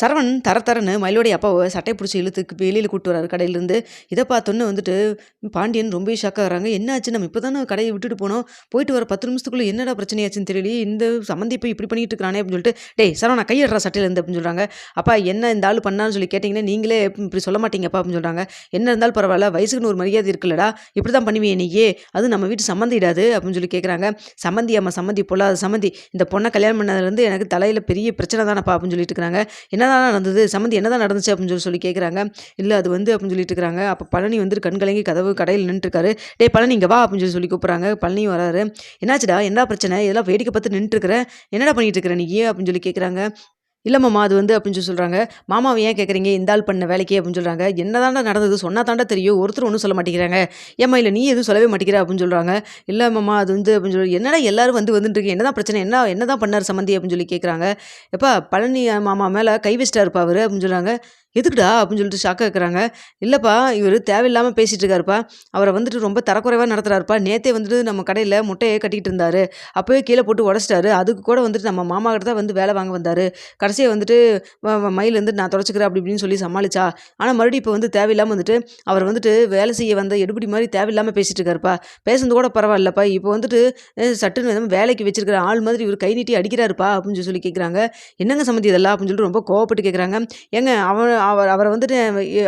சரவணன் தர தரன்னு மயிலோடைய அப்பாவை சட்டை பிடிச்சி இழுத்துக்கு வெளியில் கூட்டு வராரு கடையிலேருந்து இதை பார்த்தோன்னே வந்துட்டு பாண்டியன் ரொம்ப ஷாக்காகிறாங்க என்னாச்சு? நம்ம இப்போ தானே கடையை விட்டுட்டு போனோம். போயிட்டு வர பத்து நிமிஷத்துக்குள்ளே என்னடா பிரச்சனையாச்சுன்னு தெரியல இந்த சம்மந்தி இப்போ இப்படி பண்ணிட்டு இருக்கிறானே அப்படின்னு சொல்லிட்டு டேய் சரவணா கையிடுறா சட்டையிலேருந்து அப்படின்னு சொல்கிறாங்க அப்பா என்ன இந்த ஆள் பண்ணான்னு சொல்லி கேட்டிங்கன்னா நீங்களே இப்படி சொல்ல மாட்டீங்கப்பா அப்படின்னு சொல்கிறாங்க என்ன இருந்தாலும் பரவாயில்ல. வயசுக்குன்னு ஒரு மரியாதை இருக்குல்லடா. இப்படி தான் பண்ணுவேன் நீயே. அது நம்ம வீட்டு சம்மந்திடாது அப்படின்னு சொல்லி கேட்குறாங்க சம்மந்தி அம்மா சம்மந்தி பொல்லாத சம்மந்தி. இந்த பொண்ணை கல்யாணம் பண்ணதுலேருந்து எனக்கு தலையில் பெரிய பிரச்சனை தானப்பா அப்படின்னு சொல்லிட்டு இருக்கிறாங்க என்னதான் நடந்தது? சம்மந்தி என்னதான் நடந்துச்சு அப்படின்னு சொல்லி சொல்லி கேட்குறாங்க இல்லை அது வந்து அப்படின்னு சொல்லிட்டு இருக்காங்க. அப்போ பழனி வந்து கண்கலங்கி கதவு கடையில் நின்றுருக்காரு டே பழனி இங்கே வா அப்படின்னு சொல்லி சொல்லி கூப்பிட்றாங்க. பழனியும் வராரு. என்னாச்சுடா? என்ன பிரச்சனை? இதெல்லாம் வேடிக்கை பார்த்து நின்றுருக்குற என்னடா பண்ணிட்டு இருக்கிற நீ? அப்படின்னு சொல்லி கேட்குறாங்க இல்லை மாமா அது வந்து அப்படின்னு சொல்லி சொல்கிறாங்க மாமாவை ஏன் கேட்குறீங்க இந்த ஆள் பண்ண வேலைக்கு அப்படின்னு சொல்கிறாங்க என்ன தாண்டா நடந்தது? சொன்னா தாண்டா தெரியும். ஒருத்தர் ஒன்றும் சொல்ல மாட்டேங்கிறாங்க. ஏம்மா இல்லை நீ எதுவும் சொல்லவே மாட்டேங்கிற அப்படின்னு சொல்கிறாங்க இல்லை மாமா அது வந்து அப்படின்னு சொல்லி என்னடா எல்லாரும் வந்து வந்துட்டு இருக்கு? என்னதான் பிரச்சனை? என்ன என்னதான் பண்ணார் சம்மந்தி அப்படின்னு சொல்லி கேட்குறாங்க எப்பா பழனி மாமா மேலே கை வச்சிட்டாருப்பா அவர் அப்படின்னு சொல்கிறாங்க எதுக்குடா அப்படின்னு சொல்லிட்டு ஷாக்காக இருக்கிறாங்க. இல்லைப்பா இவர் தேவையில்லாமல் பேசிகிட்டு இருக்காருப்பா. அவரை வந்துட்டு ரொம்ப தரக்குறைவாக நடத்துறாருப்பா. நேத்தே வந்துட்டு நம்ம கடையில் முட்டையை கட்டிக்கிட்டு இருந்தாரு. அப்போயே கீழே போட்டு உடச்சிட்டாரு. அதுக்கு கூட வந்துட்டு நம்ம மாமா கிட்ட தான் வந்து வேலை வாங்க வந்தார். கடைசியாக வந்துட்டு மயிலேருந்து மயில் நான் தொடச்சிக்கிறேன் அப்படி இப்படின்னு சொல்லி சமாளிச்சா. ஆனால் மறுபடியும் இப்போ வந்து தேவையில்லாமல் வந்துட்டு அவர் வந்துட்டு வேலை செய்ய வந்த எடுபடி மாதிரி தேவையில்லாமல் பேசிகிட்டு இருக்காருப்பா. பேசுனது கூட பரவாயில்லப்பா. இப்போ வந்துட்டு சட்டுன்னு வேலைக்கு வச்சிருக்கிற ஆள் மாதிரி இவர் கை நீட்டி அடிக்கிறாருப்பா அப்படின்னு சொல்லி சொல்லி கேட்குறாங்க என்னங்க சம்மந்தி இதெல்லாம்? அப்படின்னு சொல்லிட்டு ரொம்ப கோவப்பட்டு கேட்குறாங்க ஏங்க அவன் அவர் அவரை வந்துட்டு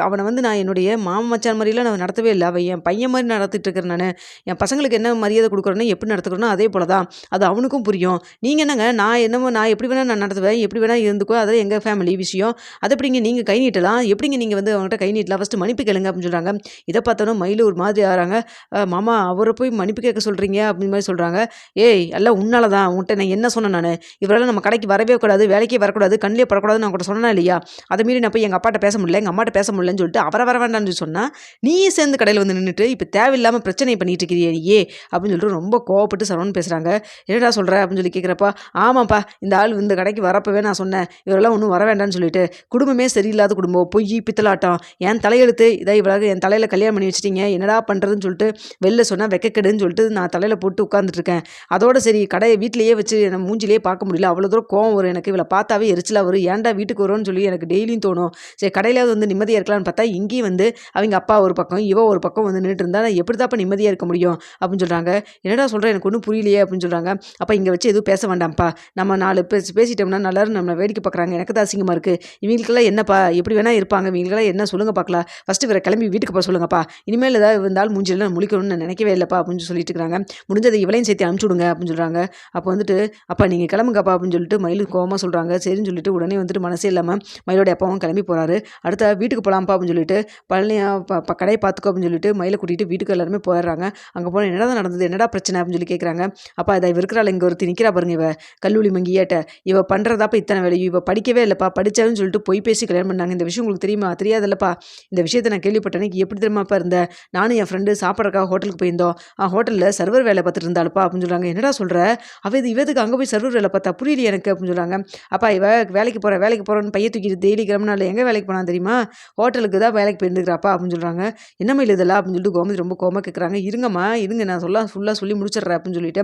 அவனை வந்து நான் என்னுடைய மாமன் மச்சான் மாதிரிலாம் நான் நடத்தவே இல்லை. அவன் என் பையன் மாதிரி நடத்திட்டு இருக்கிறேன் நான். என் பசங்களுக்கு என்ன மரியாதை கொடுக்குறேன்னு எப்படி நடத்துக்கிறனோ அதே போல தான். அது அவனுக்கும் புரியும். நீங்கள் என்னங்க? நான் என்னமோ நான் எப்படி வேணால் நான் நடத்துவேன் எப்படி வேணால் இருந்துக்கோ அதான் எங்கள் ஃபேமிலி விஷயம். அதை எப்படிங்க நீங்கள் கை நீட்டலாம்? எப்படிங்க நீங்கள் வந்து அவங்ககிட்ட கை நீட்டலாம்? ஃபஸ்ட்டு மன்னிப்பு கேளுங்க அப்படின்னு சொல்கிறாங்க இதை பார்த்தோன்னா மயில் ஒரு மாதிரி ஆகிறாங்க. மாமா அவரை போய் மன்னிப்பு கேட்க சொல்கிறீங்க அப்படின்னு மாதிரி சொல்கிறாங்க ஏய் எல்லாம் உன்னால தான். உன்கிட்ட நான் என்ன சொன்னேன் நான்? இவரால் நம்ம கடைக்கு வரவே கூடாது வேலைக்கே வரக்கூடாது கண்ணிலே படக்கூடாதுன்னு நான் கூட சொன்னேன் இல்லையா? அதை மீறி நான் போய் எங்கள் அப்பாட்ட பேச முடியல எங்கள் அம்மாட்ட பேச முடியலன்னு சொல்லிட்டு அவரை வர வேண்டாம்னு சொன்னால் நீயே சேர்ந்து கடையில் வந்து நின்றுட்டு இப்போ தேவையில்லாமல் பிரச்சனை பண்ணிட்டு இருக்கிறியே அப்படின்னு சொல்லிட்டு ரொம்ப கோவப்பட்டு சரவணன் பேசுகிறாங்க என்னடா சொல்கிற அப்படின்னு சொல்லி கேட்குறப்பா ஆமாப்பா இந்த ஆள் இந்த கடைக்கு வரப்பவே நான் சொன்னேன் இவரெல்லாம் ஒன்றும் வர வேண்டாம்னு சொல்லிட்டு குடும்பமே சரியில்லாத குடும்பம் பொய் பித்தலாட்டம் என் தலையெழுத்து இதை இவ்வளவு என் தலையில் கல்யாணம் பண்ணி வச்சிட்டீங்க என்னடா பண்ணுறதுன்னு சொல்லிட்டு வெளில சொன்னால் வெக்கக்கெடுன்னு சொல்லிட்டு நான் தலையில் போட்டு உட்காந்துட்டு இருக்கேன். அதோட சரி கடையை வீட்டிலேயே வச்சு என்ன மூஞ்சிலேயே பார்க்க முடியல அவ்வளோ தூரம் கோவம் வரும் எனக்கு இவளை பார்த்தாவே எரிச்சலாக வரும் ஏன்டா வீட்டுக்கு வரும்னு சொல்லி எனக்கு டெய்லியும் தோணும். சரி கடையிலாவது வந்து நிம்மதியாக இருக்கலாம்னு பார்த்தா இங்கேயும் வந்து அவங்க அப்பா ஒரு பக்கம் இவ ஒரு பக்கம் வந்து நின்றுட்டு இருந்தா நான் எப்படி தான் நிம்மதியாக இருக்க முடியும்? அப்படின்னு சொல்கிறாங்க என்னடா சொல்கிறேன் எனக்கு ஒன்றும் புரியலையே அப்படின்னு சொல்கிறாங்க அப்போ இங்கே வச்சு எதுவும் பேச வேண்டாம்ப்பா. நம்ம நாலு பேசி பேசிட்டோம்னா நல்லா நம்மளை வேடிக்கை பார்க்குறாங்க. எனக்கு தான் அசிங்கமாக இருக்குது இவங்களுக்கெல்லாம் என்னப்பா? எப்படி வேணால் இருப்பாங்க. இவங்களுக்கெல்லாம் என்ன சொல்லுங்க பார்க்கலாம். ஃபஸ்ட்டு வேறு கிளம்பி வீட்டுக்கு போக சொல்லுங்கப்பா. இனிமேல் ஏதாவது இருந்தாலும் மூஞ்சில நான் முழிக்கணும்னு நான் நினைக்கவே இல்லைப்பா அப்படின்னு சொல்லிட்டு இருக்கிறாங்க முடிஞ்சதை இவளையும் சேர்த்து அனுப்பிச்சுடுங்க அப்படின்னு சொல்கிறாங்க அப்போ வந்துட்டு அப்பா நீங்கள் கிளம்புங்கப்பா அப்படின்னு சொல்லிட்டு மயில் கோபமாக சொல்கிறாங்க சரின்னு சொல்லிட்டு உடனே வந்துட்டு மனசே இல்லாமல் மயிலோட அப்பாவும் கிளம்பி போகிறாரு அடுத்த வீட்டுக்கு போகலாம்ப்பா அப்படின்னு சொல்லிட்டு பழனியா ப- கடையை பார்த்துக்கோ அப்படின்னு சொல்லிட்டு மயிலை கூட்டிகிட்டு வீட்டுக்கு எல்லாருமே போயிடுறாங்க. அங்கே போனால் என்னடா நடந்தது என்னடா பிரச்சனை அப்படின்னு சொல்லி கேட்குறாங்க அப்பா இதை இவ இருக்கிறாள் இங்கே ஒருத்தி நிற்கிறா பாருங்க இவ. கல்லூரி மங்கியாட்ட இவ பண்ணுறதாப்பா இத்தனை வேலை. இவ படிக்கவே இல்லைப்பா படிச்சான்னு சொல்லிட்டு பொய் பேசி கல்யாணம் பண்ணாங்க. இந்த விஷயம் உங்களுக்கு தெரியுமா? தெரியாதுல்லப்பா. இந்த விஷயத்தை நான் கேள்விப்பட்டேன். எப்படி தெரியுமாப்பா இருந்த? நானும் என் ஃப்ரெண்டு சாப்பிட்றக்காக ஹோட்டலுக்கு போயிருந்தோம். ஆ ஹோட்டலில் சர்வர் வேலை பார்த்துட்டு இருந்தாளுப்பா அப்படின்னு சொல்கிறாங்க என்னடா சொல்கிற அவ இது இவதுக்கு அங்கே போய் சர்வர் வேலை பார்த்தா புரியல எனக்கு அப்படின்னு சொல்கிறாங்க அப்பா இவ வேலைக்கு போகிற வேலைக்கு போகிறோன்னு பைய தூக்கிட்டு டெய்லி கிளம்புனால எங்கே வேலைக்கு போனா தெரியுமா? ஹோட்டலுக்கு தான் வேலைக்கு போயிருந்துக்கிறாப்பா அப்படின்னு சொல்கிறாங்க என்னம்மா இல்லை இதெல்லாம் அப்படின்னு சொல்லிட்டு கோமதி ரொம்ப கோமா கேட்குறாங்க இருங்கம்மா இருங்க நான் சொல்ல ஃபுல்லாக சொல்லி முடிச்சிடுறேன் அப்படின்னு சொல்லிட்டு.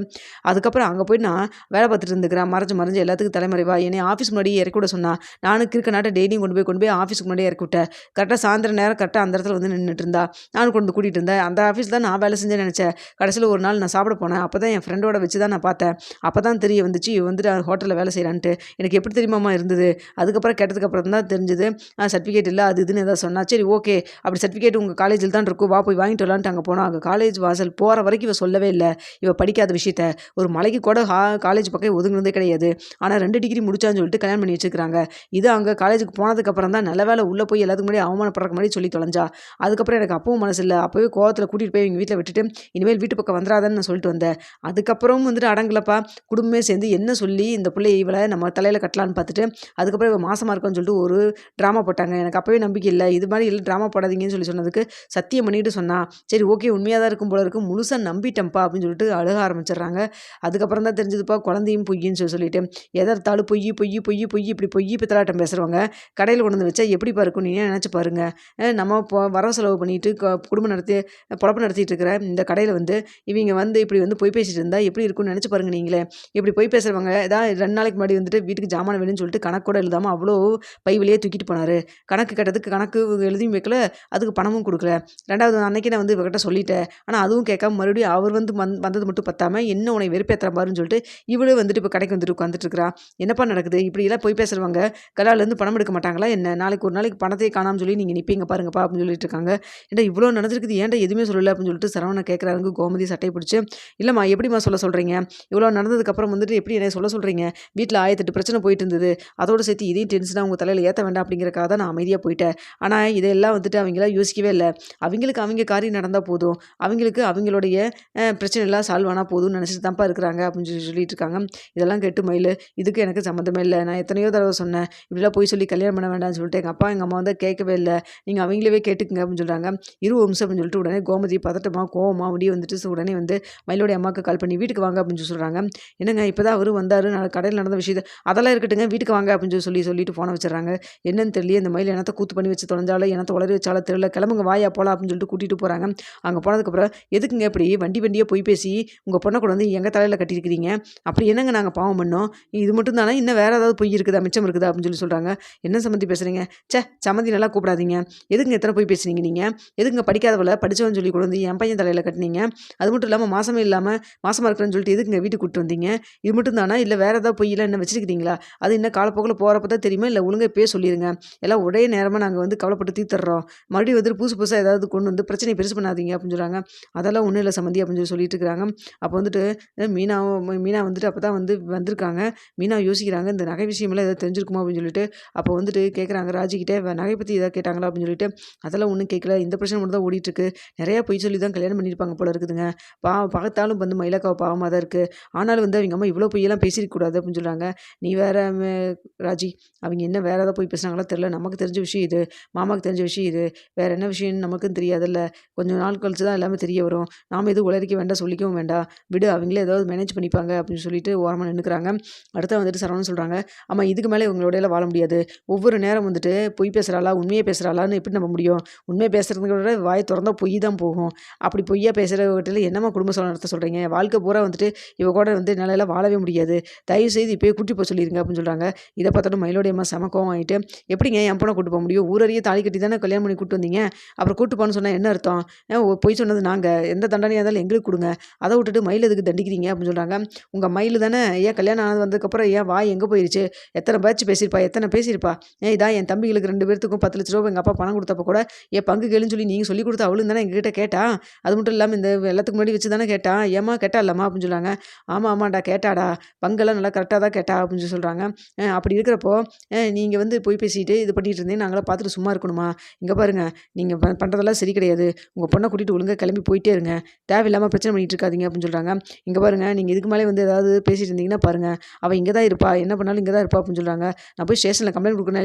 அதுக்கப்புறம் அங்கே போய் நான் வேலை பார்த்துட்டு இருந்துக்கிறேன். மறைஞ்சு மறைஞ்சு எல்லாத்துக்கும் தலைமறைவா. என்னை ஆஃபீஸ் முன்னாடி இறக்கி விட சொன்னா நானும் கிறுக்க நாட்டை டெய்லியும் கொண்டு போய் கொண்டு போய் ஆஃபீஸ்க்கு முன்னாடி இறக்கி விட்டேன். கரெக்டாக சாயந்தரம் நேரம் கரெக்டாக அந்த இடத்துல வந்து நின்றுட்டு இருந்தா. நானும் கொண்டு கூட்டிகிட்டு இருந்தேன். அந்த ஆஃபீஸ் தான் நான் வேலை செஞ்சேன் நினச்சேன். கடைசியில் ஒரு நாள் நான் சாப்பிட போனேன். அப்போ தான் என் ஃப்ரெண்டோட வச்சு தான் நான் பார்த்தேன். அப்போ தான் தெரிய வந்துச்சு வந்துட்டு ஹோட்டலில் வேலை செய்கிறான்ட்டு எனக்கு எப்படி தெரியுமாம்மா இருந்தது? அதுக்கப்புறம் கேட்டதுக்கு அப்புறம் தான் தெரிஞ்சது சர்டிஃபிகேட் இல்லை அது இதுன்னு ஏதாவது சொன்னால் சரி ஓகே அப்படி சர்டிஃபிகேட் உங்கள் காலேஜில் தான் இருக்கும் வா போய் வாங்கிட்டு வரலான்ட்டு அங்கே போனால் அங்கே காலேஜ் வாசல் போகிற வரைக்கும் இவ சொல்லவே இல்லை. இவ படிக்காத விஷயத்த. ஒரு மலைக்கு கூட ஹா காலேஜ் பக்கம் ஒதுங்குனதே கிடையாது. ஆனால் ரெண்டு டிகிரி முடிச்சான்னு சொல்லிட்டு கல்யாணம் பண்ணி வச்சுருக்காங்க இது அங்கே காலேஜுக்கு போனதுக்கப்புறம் தான் நல்ல வேலை உள்ளே போய் எல்லாத்துக்கு முன்னாடி அவமானப்படுறக்கு முன்னாடி சொல்லி தொலைஞ்சா. அதுக்கப்புறம் எனக்கு அப்பவும் மனசு இல்லை. அப்போவே கோவத்தில் கூட்டிகிட்டு போய் எங்கள் வீட்டில் விட்டுட்டு இனிமேல் வீட்டு பக்கம் வந்துடாதன்னு நான் சொல்லிட்டு வந்தேன். அதுக்கப்புறம் வந்துட்டு அடங்கலப்பா. குடும்பமே சேர்ந்து என்ன சொல்லி இந்த பிள்ளை இவளை நம்ம தலையில் கட்டலான்னு பார்த்துட்டு அதுக்கப்புறம் இவள் மாசமாக இருக்கான்னு சொல்லிட்டு ஒரு ட்ராமா போட்டாங்க. எனக்கு அப்போவே நம்பிக்கை இல்லை. இது மாதிரி இல்லை ட்ராமா போடாதீங்கன்னு சொல்லி சொன்னதுக்கு சத்தியம் பண்ணிட்டு சொன்னால் சரி ஓகே உண்மையாக தான் இருக்கும் போல இருக்கும் முழுசாக நம்பிட்டேன்ப்பா. அப்படின்னு சொல்லிட்டு அழுக ஆரம்பிச்சிடுறாங்க. அதுக்கப்புறம் தான் தெரிஞ்சதுப்பா குழந்தையும் பொய்யின்னு சொல்லி சொல்லிட்டு எதற்காலும் பொய் பொய் பொய் பொய் இப்படி பொய் பித்தலாட்டம் பேசுகிறவங்க கடையில் கொண்டு வந்து வச்சா எப்படிப்பா இருக்கும்? நீங்கள் நினச்சி பாருங்க. நம்ம இப்போ வர செலவு பண்ணிட்டு குடும்பம் நடத்தி பொழப்பு நடத்திட்டு இருக்கிற இந்த கடையில் வந்து இவங்க வந்து இப்படி வந்து பொய் பேசிட்டு இருந்தால் எப்படி இருக்கும்னு நினச்சி பாருங்க நீங்களே. இப்படி பொய் பேசுகிறவங்க ஏதாவது ரெண்டு நாளைக்கு முன்னாடி வந்துட்டு வீட்டுக்கு ஜாமான் வேணும்னு சொல்லிட்டு கணக்கோட எழுதாமல் அவ்வளோ பை வழியே தூக்கிட்டு போனார். கணக்கு கட்டதுக்கு கணக்கு எழுதியும் வைக்கல அதுக்கு பணமும் கொடுக்கல. ரெண்டாவது அன்னைக்கு நான் வந்து இவகிட்ட சொல்லிட்டேன். ஆனால் அதுவும் கேட்காம மறுபடியும் அவர் வந்து வந் வந்தது மட்டும் பத்தாமல் என்ன உன்னை வெறுப்பேற்றுற பாருன்னு சொல்லிட்டு இவளே வந்துட்டு இப்போ கடைக்கு வந்துட்டு உட்காந்துட்டு இருக்கிறா. என்னப்பா நடக்குது? இப்படியெல்லாம் போய் பேசுகிறவங்க கலாலேருந்து பணம் எடுக்க மாட்டாங்களா என்ன? நாளைக்கு ஒரு நாளைக்கு பணத்தையே காணாமல் சொல்லி நீங்கள் நிற்பீங்க பாருங்கப்பா அப்படின்னு சொல்லிட்டு இருக்காங்க. ஏன்டா இவ்வளோ நடந்திருக்குது? ஏன்டா எதுவுமே சொல்லலை அப்படின்னு சொல்லிட்டு சரவணை கேட்குறாங்க கோமதி சட்டை பிடிச்சி இல்லைம்மா எப்படிம்மா சொல்ல சொல்கிறீங்க இவ்வளோ நடந்ததுக்கப்புறம் வந்துட்டு எப்படி என்னை சொல்ல சொல்கிறீங்க வீட்டில் ஆயிரத்தெட்டு பிரச்சனை போயிட்டு இருந்தது. அதோட சேர்த்து இதையும் டென்ஷனாக உங்கள் தலையில் ஏற்ற வேண்டாம் அப்படிங்கிற அப்படிங்கிறக்காக தான் நான் அமைதியாக போயிட்டேன். ஆனால் இதெல்லாம் வந்துட்டு அவங்களாம் யோசிக்கவே இல்லை. அவங்களுக்கு அவங்க காரியம் நடந்தால் போதும். அவங்களுக்கு அவங்களுடைய பிரச்சனைலாம் பிரச்சனை எல்லாம் சால்வ் ஆனால் போதும்னு நினச்சிட்டு தான்ப்பா இருக்கிறாங்க அப்படின்னு சொல்லி சொல்லிட்டு இருக்காங்க இதெல்லாம் கெட்டு மயில் இதுக்கு எனக்கு சம்மந்தமே இல்லை. நான் எத்தனையோ தடவை சொன்னேன். இப்படிலாம் போய் சொல்லி கல்யாணம் பண்ண வேண்டாம்னு சொல்லிட்டு எங்கள் அப்பா எங்கள் அம்மா வந்து கேட்கவே இல்லை. நீங்கள் அவங்களவே கேட்டுக்குங்க அப்படின்னு சொல்கிறாங்க இரு வம்சம் அப்படின்னு சொல்லிட்டு உடனே கோமதி பதட்டமாக கோவமாக அப்படியே வந்துட்டு உடனே வந்து மயிலோடைய அம்மாவுக்கு கால் பண்ணி வீட்டுக்கு வாங்க அப்படின்னு சொல்லி சொல்கிறாங்க என்னங்க இப்போ தான் அவரு வந்தார். கடையில் நடந்த விஷயத்தை அதெல்லாம் இருக்கட்டுங்க. வீட்டுக்கு வாங்க அப்படின்னு சொல்லி சொல்லிட்டு ஃபோனை வச்சிடறாங்க. என்னன்னு தெரியல இந்த மயில் எனத்தை கூத்து பண்ணி வச்சு தொலைஞ்சாலும் எனத்தை உளறி வச்சாலும் தெரியல கிளம்புங்க வாயா போகலாம் அப்படின்னு சொல்லிட்டு கூட்டிகிட்டு போகிறாங்க அங்கே போனதுக்கப்புறம் எதுக்குங்க இப்படி? வண்டி வண்டியாக போய் பேசி உங்கள் பொண்ணை கூட வந்து எங்கள் தலையில் கட்டியிருக்கிறீங்க? அப்படி என்னங்க நாங்கள் பாவம் பண்ணோம்? இது மட்டும் தானே? இன்னும் வேறு ஏதாவது பொய் இருக்குதா? மிச்சம் இருக்குதா? அப்படின்னு சொல்லி சொல்கிறாங்க என்ன சம்மந்தி பேசுகிறீங்க ச்சே சம்மந்தி நல்லா கூப்பிடாதீங்க. எதுக்குங்க எத்தனை போய் பேசுனீங்க நீங்கள் எதுக்குங்க படிக்காதவளை? படித்தவன் சொல்லி கொண்டு வந்து என் பையன் தலையில் கட்டினீங்க? அது மட்டும் இல்லாமல் மாசமே இல்லாமல் மாசமாக இருக்கிறேன்னு சொல்லிட்டு எதுக்குங்க வீட்டுக்கு கூப்பிட்டு வந்தீங்க? இது மட்டும் தானே? இல்லை வேறு ஏதாவது பொய்யெல்லாம் என்ன வச்சிருக்கிறீங்களா? அது இன்னும் காலப்போக்கில் போகிறப்ப தான் தெரியுமா? இல்லை ஒழுங்காக பே சொல்லிடுங்க எல்லாம் ஒரே நேரமாக நாங்கள் வந்து கவலைப்பட்டு தீர்த்துறோம் மறுபடியும் வந்துட்டு புதுசு புதுசாக ஏதாவது கொண்டு வந்து பிரச்சனையை பெருசு பண்ணாதீங்க அப்படின்னு சொல்கிறாங்க அதெல்லாம் ஒன்றும் இல்லை சம்மந்தி அப்படின்னு சொல்லி சொல்லிட்டு இருக்கிறாங்க அப்போ வந்துட்டு மீனா மீனா வந்துட்டு அப்போ தான் வந்து வந்திருக்காங்க. மீனா யோசிக்கிறாங்க இந்த நகை விஷயமெல்லாம் ஏதாவது தெரிஞ்சிருக்குமா அப்படின்னு சொல்லிட்டு. அப்போ வந்துட்டு கேட்குறாங்க ராஜிக்கிட்டே நகை பற்றி ஏதாவது கேட்டாங்களா? அப்படின்னு சொல்லிட்டு. அதெல்லாம் ஒன்றும் கேட்கல இந்த பிரச்சனை மட்டும் தான் ஓடிட்டுருக்கு. நிறையா பொய் சொல்லி தான் கல்யாணம் பண்ணியிருப்பாங்க போல இருக்குதுங்க. பா பார்த்தாலும் வந்து மயிலாக்காவை பாவமாக தான் இருக்குது ஆனாலும் வந்து அவங்க அம்மா இவ்வளோ பொய்யெல்லாம் பேசியிருக்கக்கூடாது அப்படின்னு சொல்கிறாங்க நீ வேற ராஜி அவங்க என்ன வேறு ஏதாவது போய் பேசுகிறாங்களோ தெரில நமக்கு தெரிஞ்ச விஷயம் இது மாமாவுக்கு தெரிஞ்ச விஷயம் இது வேற என்ன விஷயம்னு நமக்கும் தெரியாதுல்ல. கொஞ்சம் நாள் கழிச்சு தான் எல்லாமே தெரிய வரும். நாம் எதுவும் உளறிக்க வேண்டாம் சொல்லிக்கவும் வேண்டாம். விடு அவங்களே ஏதாவது மேனேஜ் பண்ணிப்பாங்க அப்படின்னு சொல்லிட்டு ஓரமாக நின்றுக்கிறாங்க அடுத்த வந்துட்டு சரவணன் சொல்கிறாங்க ஆமாம் இதுக்கு மேலே இவங்களோட வாழ முடியாது. ஒவ்வொரு நேரம் வந்துட்டு பொய் பேசுகிறாளா உண்மையை பேசுகிறாளான்னு எப்படி நம்ம முடியும்? உண்மையை பேசுகிறத விட வாய் திறந்தா பொய் தான் போகும். அப்படி பொய்யா பேசுகிறவர்கிட்ட என்னம்மா குடும்ப சோழ நடத்த சொல்கிறீங்க வாழ்க்கை பூரா வந்துட்டு இவ கூட வந்து நிலையில வாழவே முடியாது. தயவு செய்து இப்போயே கூட்டி போக சொல்லிடுங்க அப்படின்னு சொல்கிறாங்க இதை பார்த்தாலும் மயிலோடைய அம்மா செம ஆகிட்டு எப்படி எப்படிங்க என் பொண்ணை கூட்டு போக முடியும்? ஊரறிய தாலி கட்டி தானே கல்யாணம் பண்ணி கூட்டு வந்தீங்க? அப்புறம் கூட்டு போகணும்னு சொன்னால் என்ன அர்த்தம்? போய் பொய் சொன்னது நாங்கள் எந்த தண்டனையாக இருந்தாலும் எங்களுக்கு கொடுங்க. அதை விட்டுட்டு மயில் எதுக்கு தண்டிக்கிறீங்க? அப்படின்னு சொல்கிறாங்க உங்கள் மயில் தானே ஏன் கல்யாணம் ஆனது வந்ததுக்கப்புறம் ஏன் வாய் எங்கே போயிருச்சு? எத்தனை பேட்ச் பேசியிருப்பா? எத்தனை பேசியிருப்பா? ஏன் இதான் என் தம்பிகளுக்கு ரெண்டு பேர்த்துக்கும் பத்து லட்ச ரூபா எங்கள் அப்பா பணம் கொடுத்தப்ப கூட என் பங்கு கேளுன்னு சொல்லி நீங்கள் சொல்லி கொடுத்த அவளும் தானே எங்ககிட்ட கேட்டா? அது மட்டும் இல்லாமல் இந்த எல்லாத்துக்கு முன்னாடி வச்சு தானே கேட்டா? ஏமா கேட்டா இல்லம்மா? அப்படின்னு சொல்கிறாங்க ஆமாம் ஆமாண்டா கேட்டாடா. பங்கெல்லாம் நல்லா கரெக்டாக தான் கேட்டா? அப்படின்னு சொல்லி சொல்கிறாங்க அப்படி இருக்கிறப்போ நீங்கள் வந்து போய் பேசிட்டு இது பண்ணிகிட்டு இருந்தீங்க நாங்களாம் பார்த்துட்டு சும்மா இருக்கணுமா? இங்கே பாருங்கள் நீங்கள் பண்ணுறதெல்லாம் சரி கிடையாது. உங்கள் பொண்ணை கூட்டிகிட்டு ஒழுங்காக கிளம்பி போயிட்டே இருங்க. தேவையில்லாமல் பிரச்சனை பண்ணிகிட்டு இருக்காதீங்க அப்படின்னு சொல்கிறாங்க இங்கே பாருங்கள் நீங்கள் இதுக்கு மேலே வந்து ஏதாவது பேசிகிட்டு இருந்தீங்கன்னா பாருங்கள் அவள் இங்கே தான் இருப்பா. என்ன பண்ணாலும் இங்கே தான் இருப்பா அப்படின்னு சொல்கிறாங்க நான் போய் ஸ்டேஷனில் கம்ப்ளைண்ட் கொடுக்கணும்